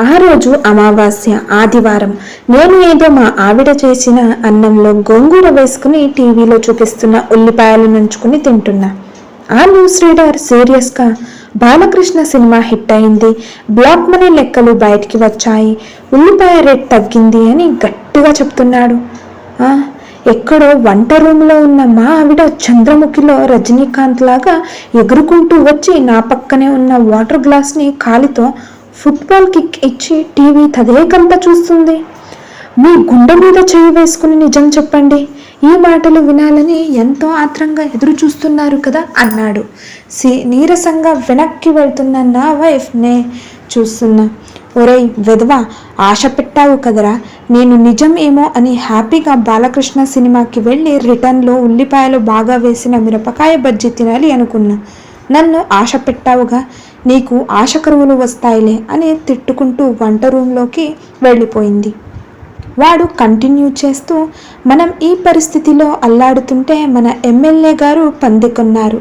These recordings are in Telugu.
ఆ రోజు అమావాస్య ఆదివారం. నేను ఏదో మా ఆవిడ చేసిన అన్నంలో గోంగూర వేసుకుని టీవీలో చూపిస్తున్న ఉల్లిపాయలు నుంచుకుని తింటున్నా. ఆ న్యూస్ రీడర్ సీరియస్గా బాలకృష్ణ సినిమా హిట్ అయింది. బ్లాక్ మనీ లెక్కలు బయటికి వచ్చాయి. ఉల్లిపాయ రేట్ తగ్గింది అని గట్టిగా చెప్తున్నాడు. ఆ, ఎక్కడో వంట రూమ్లో ఉన్న మా ఆవిడ చంద్రముఖిలో రజనీకాంత్ లాగా ఎగురుకుంటూ వచ్చి నా పక్కనే ఉన్న వాటర్ గ్లాస్ని కాలితో ఫుట్బాల్ కిక్ ఇచ్చి టీవీ తదేకంతా చూస్తుంది. మీ గుండె మీద చేయి వేసుకుని నిజం చెప్పండి. ఈ మాటలు వినాలని ఎంతో ఆత్రంగా ఎదురు చూస్తున్నారు కదా అన్నాడు. సి నీరసంగా వెనక్కి వెళ్తున్న నా వైఫ్నే చూస్తున్నా. ఒరేయ్ వెధవా ఆశ పెట్టావు కదరా. నేను నిజం ఏమో అని హ్యాపీగా బాలకృష్ణ సినిమాకి వెళ్ళి రిటర్న్లో ఉల్లిపాయలు బాగా వేసిన మిరపకాయ బజ్జీ తినాలి అనుకున్నా. నన్ను ఆశ పెట్టావుగా. నీకు ఆశ కరువులు వస్తాయిలే అని తిట్టుకుంటూ వంట రూంలోకి వెళ్ళిపోయింది. వాడు కంటిన్యూ చేస్తూ మనం ఈ పరిస్థితిలో అల్లాడుతుంటే మన ఎమ్మెల్యే గారు పంది కొన్నారు.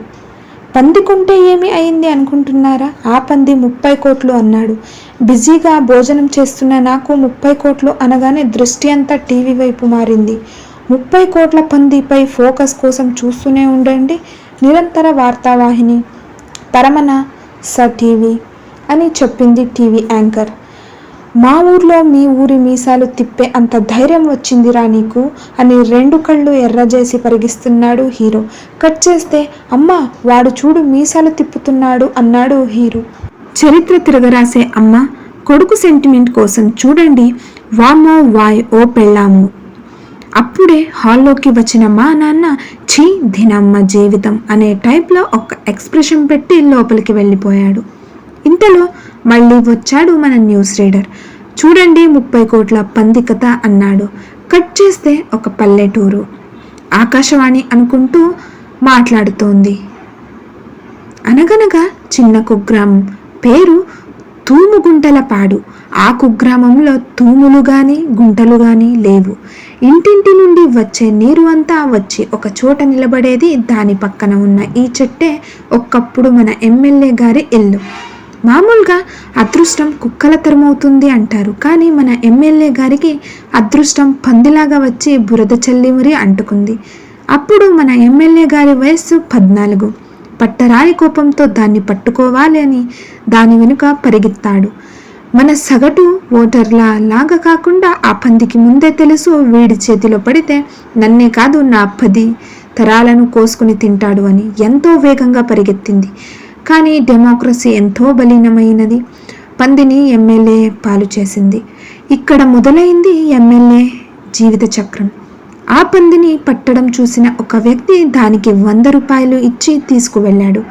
పంది కొంటే ఏమి అయింది అనుకుంటున్నారా? ఆ పంది ముప్పై కోట్లు అన్నాడు. బిజీగా భోజనం చేస్తున్న నాకు ముప్పై కోట్లు అనగానే దృష్టి అంతా టీవీ వైపు మారింది. ముప్పై కోట్ల పందిపై ఫోకస్ కోసం చూస్తూనే ఉండండి. నిరంతర వార్తావాహిని. పరమన సార్ టీవీ అని చెప్పింది టీవీ యాంకర్. మా ఊర్లో మీ ఊరి మీసాలు తిప్పే అంత ధైర్యం వచ్చిందిరా నీకు? అని రెండు కళ్ళు ఎర్రజేసి పరిగిస్తున్నాడు హీరో. కట్ చేస్తే అమ్మా వాడు చూడు మీసాలు తిప్పుతున్నాడు అన్నాడు హీరో. చరిత్ర తిరగరాసే అమ్మ కొడుకు సెంటిమెంట్ కోసం చూడండి వామో వాయ్ ఓ పెళ్ళాము. అప్పుడే హాల్లోకి వచ్చిన మా నాన్న ఛీ దినమ్మ జీవితం అనే టైప్లో ఒక ఎక్స్ప్రెషన్ పెట్టి లోపలికి వెళ్ళిపోయాడు. ఇంతలో మళ్ళీ వచ్చాడు మన న్యూస్ రీడర్. చూడండి ముప్పై కోట్ల పంది కథ అన్నాడు. కట్ చేస్తే ఒక పల్లెటూరు. ఆకాశవాణి అనుకుంటూ మాట్లాడుతోంది. అనగనగా చిన్న కుగ్రామం. పేరు తూముగుంటలపాడు. ఆ కుగ్రామంలో తూములు కానీ గుంటలు కానీ లేవు. ఇంటింటి నుండి వచ్చే నీరు అంతా వచ్చి ఒక చోట నిలబడేది దాని పక్కన ఉన్న ఈ చెట్టే ఒక్కప్పుడు మన ఎమ్మెల్యే గారి ఇల్లు. మామూలుగా అదృష్టం కుక్కల తరమవుతుంది అంటారు. కానీ మన ఎమ్మెల్యే గారికి అదృష్టం పందిలాగా వచ్చి బురద చల్లి మురి అంటుకుంది. అప్పుడు మన ఎమ్మెల్యే గారి వయస్సు పద్నాలుగు. పట్టరాయి కోపంతో దాన్ని పట్టుకోవాలి అని దాని వెనుక పరిగెత్తాడు. మన సగటు ఓటర్లా లాగా కాకుండా ఆ పందికి ముందే తెలుసు వీడి చేతిలో పడితే నన్నే కాదు నా పది తరాలను కోసుకుని తింటాడు అని ఎంతో వేగంగా పరిగెత్తింది. కానీ డెమోక్రసీ ఎంతో బలీనమైనది. పందిని ఎమ్మెల్యే పాలు చేసింది. ఇక్కడ మొదలైంది ఎమ్మెల్యే జీవిత చక్రం. ఆ పందిని పట్టడం చూసిన ఒక వ్యక్తి దానికి వంద రూపాయలు ఇచ్చి తీసుకువెళ్ళాడు.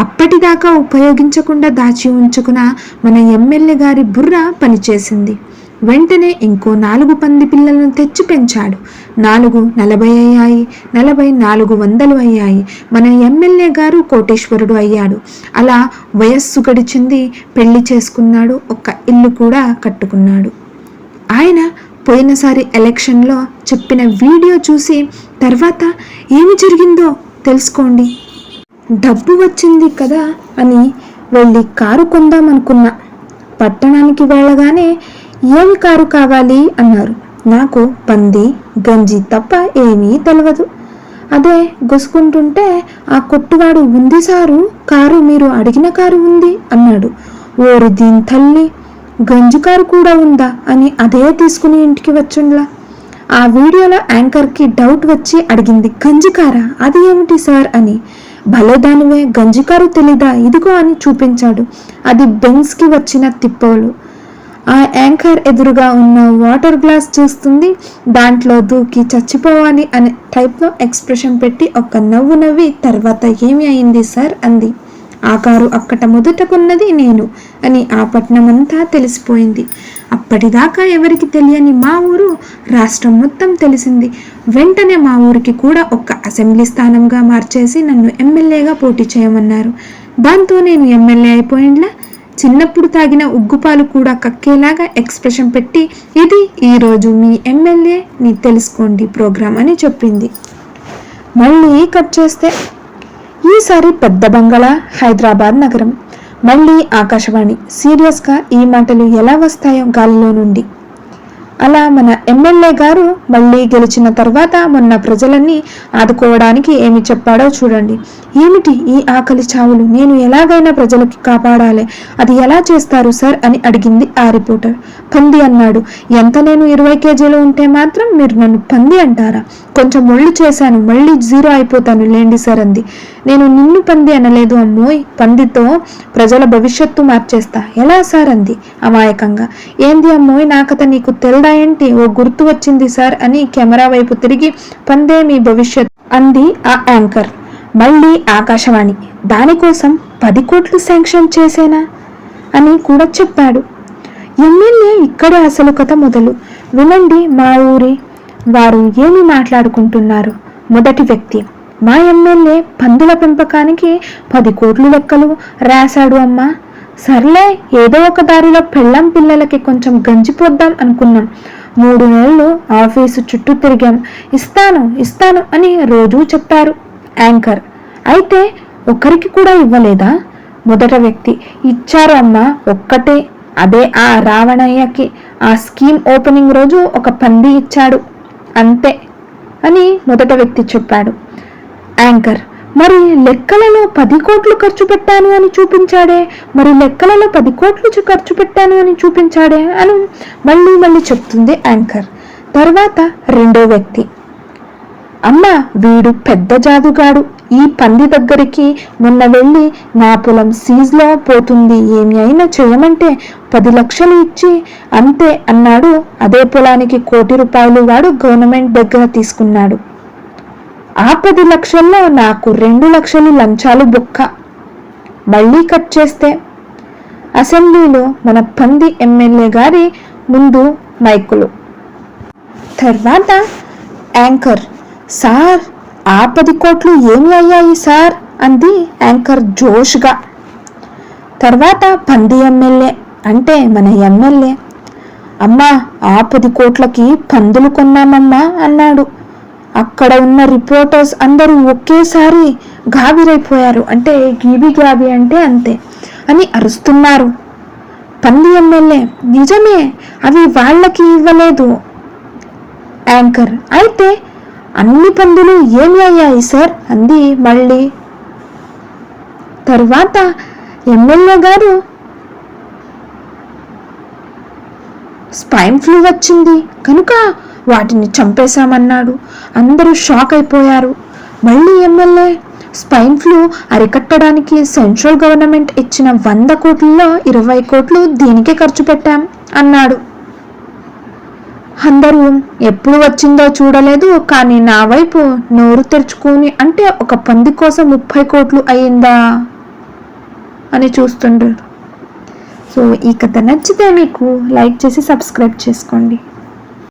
అప్పటిదాకా ఉపయోగించకుండా దాచి ఉంచుకున్న మన ఎమ్మెల్యే గారి బుర్ర పనిచేసింది. వెంటనే ఇంకో నాలుగు పంది పిల్లలను తెచ్చి పెంచాడు. నాలుగు నలభై అయ్యాయి నలభై నాలుగు వందలు అయ్యాయి. మన ఎమ్మెల్యే గారు కోటేశ్వరుడు అయ్యాడు. అలా వయస్సు గడిచింది పెళ్ళి చేసుకున్నాడు ఒక ఇల్లు కూడా కట్టుకున్నాడు. ఆయన పోయినసారి ఎలక్షన్లో చెప్పిన వీడియో చూసి తర్వాత ఏమి జరిగిందో తెలుసుకోండి. డబ్బు వచ్చింది కదా అని వెళ్ళి కారు కొందామనుకున్నా. పట్టణానికి వెళ్ళగానే ఏమి కారు కావాలి అన్నారు. నాకు పంది గంజి తప్ప ఏమీ తెలియదు అదే గుసుకుంటుంటే ఆ కొట్టువాడు ఉంది సారు కారు మీరు అడిగిన కారు ఉంది అన్నాడు. ఓరి దీని తల్లి గంజి కారు కూడా ఉందా అని అదే తీసుకుని ఇంటికి వచ్చుండ్లా. ఆ వీడియోలో యాంకర్కి డౌట్ వచ్చి అడిగింది గంజికారా? అది ఏమిటి సార్? అని. భలే దానివే గంజికారు తెలీదా? ఇదిగో అని చూపించాడు. అది బెంగ్స్కి వచ్చిన తిప్పోలు. ఆ యాంకర్ ఎదురుగా ఉన్న వాటర్ గ్లాస్ చూస్తుంది దాంట్లో దూకి చచ్చిపోవాలి అనే టైప్లో ఎక్స్ప్రెషన్ పెట్టి ఒక నవ్వు నవ్వి తర్వాత ఏమి అయింది సార్? అంది. ఆ కారు అక్కట మొదట కొన్నది నేను అని ఆ పట్టణమంతా తెలిసిపోయింది. అప్పటిదాకా ఎవరికి తెలియని మా ఊరు రాష్ట్రం మొత్తం తెలిసింది. వెంటనే మా ఊరికి కూడా ఒక అసెంబ్లీ స్థానంగా మార్చేసి నన్ను ఎమ్మెల్యేగా పోటీ చేయమన్నారు. దాంతో నేను ఎమ్మెల్యే అయిపోయిండ్లా? చిన్నప్పుడు తాగిన ఉగ్గుపాలు కూడా కక్కేలాగా ఎక్స్ప్రెషన్ పెట్టి ఇది ఈరోజు మీ ఎమ్మెల్యే తెలుసుకోండి ప్రోగ్రాం అని చెప్పింది. మళ్ళీ కట్ చేస్తే ఈసారి పెద్ద బంగాళా హైదరాబాద్ నగరం. మళ్ళీ ఆకాశవాణి. సీరియస్గా ఈ మాటలు ఎలా వస్తాయో గాలిలో నుండి. అలా మన ఎమ్మెల్యే గారు మళ్ళీ గెలిచిన తర్వాత మొన్న ప్రజలన్నీ ఆదుకోవడానికి ఏమి చెప్పాడో చూడండి. ఏమిటి ఈ ఆకలి చావులు? నేను ఎలాగైనా ప్రజలకి కాపాడాలి. అది ఎలా చేస్తారు సార్? అని అడిగింది ఆ రిపోర్టర్. పంది అన్నాడు. ఎంత నేను ఇరవై కేజీలు ఉంటే మాత్రం మీరు నన్ను పంది అంటారా? కొంచెం ఒళ్ళు చేశాను మళ్ళీ జీరో అయిపోతాను లేండి సార్ అంది. నేను నిన్ను పంది అనలేదు అమ్మోయ్ పందితో ప్రజల భవిష్యత్తు మార్చేస్తా. ఎలా సార్ అంది అమాయకంగా. ఏంది అమ్మోయ్ నాకత నీకు తెల్దా ఏంటి? ఓ గుర్తు వచ్చింది సార్ అని కెమెరా వైపు తిరిగి పందే మీ భవిష్యత్ అంది ఆ యాంకర్. మళ్ళీ ఆకాశవాణి దానికోసం పది కోట్లు శాంక్షన్ చేసేనా? అని కూడా చెప్పాడు. ఎమ్మెల్యే ఇక్కడే అసలు కథ మొదలు. వినండి మా ఊరి వారు ఏమి మాట్లాడుకుంటున్నారు? మొదటి వ్యక్తి. మా ఎమ్మెల్యే పందుల పెంపకానికి పది కోట్లు లెక్కలు రాశాడు అమ్మా. సర్లే ఏదో ఒక దారిలో పెళ్ళం పిల్లలకి కొంచెం గంజిపోద్దాం అనుకున్నాం. మూడు నెలలు ఆఫీసు చుట్టూ తిరిగాం. ఇస్తాను ఇస్తాను అని రోజూ చెప్పారు. యాంకర్ అయితే ఒకరికి కూడా ఇవ్వలేదా? మొదట వ్యక్తి ఇచ్చారు అమ్మా ఒక్కటే. అదే ఆ రావణయ్యకి. ఆ స్కీమ్ ఓపెనింగ్ రోజు ఒక పంది ఇచ్చాడు. అంతే. అని మొదట వ్యక్తి చెప్పాడు. యాంకర్ మరి లెక్కలలో పది కోట్లు ఖర్చు పెట్టాను అని చూపించాడే? మరి లెక్కలలో పది కోట్లు ఖర్చు పెట్టాను అని చూపించాడే అని మళ్ళీ మళ్ళీ చెప్తుంది యాంకర్. తర్వాత రెండో వ్యక్తి. అమ్మ వీడు పెద్ద జాదుగాడు. ఈ పంది దగ్గరికి మొన్న వెళ్ళి నా పొలం సీజ్లో పోతుంది. ఏమి అయినా చేయమంటే పది లక్షలు ఇచ్చి అంతే అన్నాడు. అదే పొలానికి కోటి రూపాయలు వాడు గవర్నమెంట్ దగ్గర తీసుకున్నాడు. ఆ పది లక్షల్లో నాకు రెండు లక్షలు లంచాలు బుక్క. మళ్ళీ కట్ చేస్తే. అసెంబ్లీలో మన పంది ఎమ్మెల్యే గారి ముందు మైకులు. తర్వాత యాంకర్. సార్ ఆ పది కోట్లు ఏమి అయ్యాయి సార్? అంది యాంకర్ జోష్గా. తర్వాత పంది ఎమ్మెల్యే అంటే మన ఎమ్మెల్యే. అమ్మా ఆ పది కోట్లకి పందులు కొన్నామమ్మా అన్నాడు. అక్కడ ఉన్న రిపోర్టర్స్ అందరూ ఒకేసారి గాబిరైపోయారు. అంటే గీబి గాబి అంటే అంతే అని అరుస్తున్నారు. పంది ఎమ్మెల్యే నిజమే అవి వాళ్ళకి ఇవ్వలేదు. యాంకర్ అయితే అన్ని పందులు ఏమి అయ్యాయి సార్? అంది మళ్ళీ. తరువాత ఎమ్మెల్యే గారు స్పైన్ ఫ్లూ వచ్చింది. కనుక వాటిని చంపేశామన్నాడు. అందరూ షాక్ అయిపోయారు. మళ్ళీ ఎమ్మెల్యే స్పైన్ ఫ్లూ అరికట్టడానికి సెంట్రల్ గవర్నమెంట్ ఇచ్చిన వంద కోట్లలో ఇరవై కోట్లు దీనికే ఖర్చు పెట్టాం అన్నాడు. అందరూ ఎప్పుడు వచ్చిందో చూడలేదు కానీ నా వైపు నోరు తెరుచుకొని అంటే ఒక పంది కోసం ముప్పై కోట్లు అయిందా అని చూస్తుండ్రు. సో ఈ కథ నచ్చితే మీకు లైక్ చేసి సబ్స్క్రైబ్ చేసుకోండి.